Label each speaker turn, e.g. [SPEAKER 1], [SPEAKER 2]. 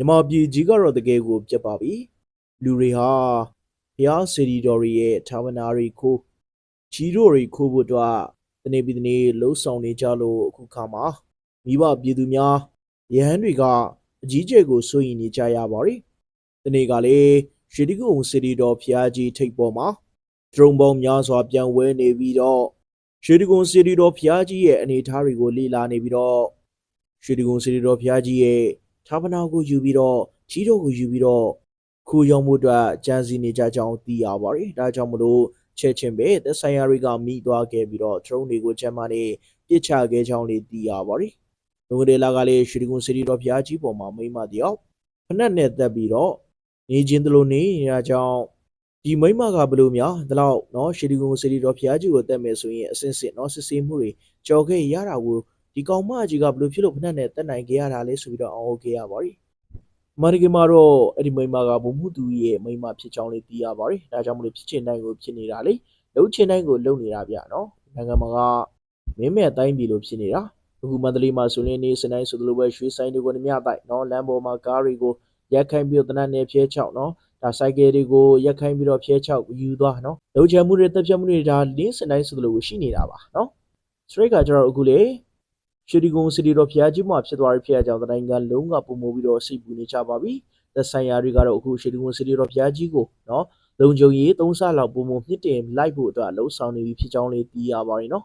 [SPEAKER 1] မြန်မာပြည်ကြီးကတော့တကယ်ကိုပြတ်ပါပြီလူတွေဟာဘုရားစေတီတော်တွေရဲ့ဌာဝနာတွေခိုးကြီးတို့တွေခိုးဖို့အတွက်တနေ့ပြီးတနေ့လှုပ်ဆောင်နေကြလို့အခုခါမှာမိဘပြည်သူများရဟန်းတွေကအကြီးကျယ်ကိုစိုးရင်နေကြရပါတယ်တနေ့ကလည်းရွှေတိကုံစေတီတော်ဘုရားကြီးထိပ်ပေါ်မှာဒရုံပေါင်းများစွာပြန်ဝဲနေပြီးတော့ရွှေတိကုံစေတီတော်ဘုရားကြီးရဲ့အနေအထားတွေကိုလေ့လာနေပြီးတော့ရွှေတကုံစေတီတော်ဘုရားကြီးရဲ့ ဌာပနာကိုယူပြီးတော့ကြီးတော်ကိုယူပြီးတော့ခိုးရောက်မှုအတွက်ကြံစည်နေကြကြောင်းသိရပါတယ်။ဒါကြောင့်မလို့ချက်ချင်းပဲသက်ဆိုင်ရာတွေကမိသွားခဲ့ပြီးတော့ဒရုန်းတွေကိုချမ်းမနဲ့ပြစ်ချခဲ့ကြောင်းလေးသိရပါတယ်။လုံကလေးလာကလေးရွှေတကုံစေတီတော်ဘုရားကြီးပေါ်မှာမိမ့်မတယောက်ဖနက်နဲ့တက်ပြီးတော့နေချင်းတလို့နေနေတာကြောင့်ဒီမိမ့်မကဘလို့များဒီလောက်เนาะရွှေတကုံစေတီတော်ဘုရားကြီးကိုတက်မယ်ဆိုရင်အစင်စစ်เนาะစစ်ဆေးမှုတွေကြော်ခဲ့ရတာကို ဒီကောင်မကြီးကဘလို့ဖြစ်လို့ဖက်နဲ့တက်နိုင်ခဲ့ရတာလဲဆိုပြီးတော့အောင်ဟုတ်ခဲ့ရပါတယ်။မာရီကီမာတော့အဲ့ဒီမိန်းမကဘုံမှုသူရဲ့မိန်းမဖြစ်ကြောင်းလေးသိရပါတယ်။ဒါကြောင့်မလို့ဖြစ်ချင်တိုင်းကိုဖြစ်နေတာလေ။လှုပ်ချင်တိုင်းကိုလှုပ်နေတာဗျနော်။နိုင်ငံမှာကမင်းမဲ့တိုင်းပြည်လိုဖြစ်နေတာ။အခုမန္တလေးမှာဆိုရင်နေစတိုင်းဆိုသလိုပဲရွှေဆိုင်တွေကိုညတိုက်နော်လမ်းပေါ်မှာကားတွေကိုရက်ခိုင်းပြီးတော့တနတ်နယ်ဖျဲချောက်နော်။ဒါစိုက်ကယ်တွေကိုရက်ခိုင်းပြီးတော့ဖျဲချောက်ယူသွားနော်။လှုပ်ချင်မှုတွေတက်ပြတ်မှုတွေဒါလင်းစတိုင်းဆိုသလိုရှိနေတာပါနော်။စရိတ်ကကျတော့အခုလေ ရွှေဒီကုံစီတီတော်ဖျားကြီးမှာဖြစ်သွားတဲ့ဖျားကြောင့်တိုင်းကလုံးကပုံမိုးပြီးတော့စိတ်ပူနေကြပါပြီ။သက်ဆိုင်ရာတွေကတော့အခုရွှေဒီကုံစီတီတော်ဖျားကြီးကိုနော်လုံခြုံရေးသုံးဆလောက်ပုံမိုးမြင့်တင်လိုက်ဖို့အတွက်လှုံ့ဆော်နေပြီဖြစ်ကြောင်းလေးသိရပါတယ်နော်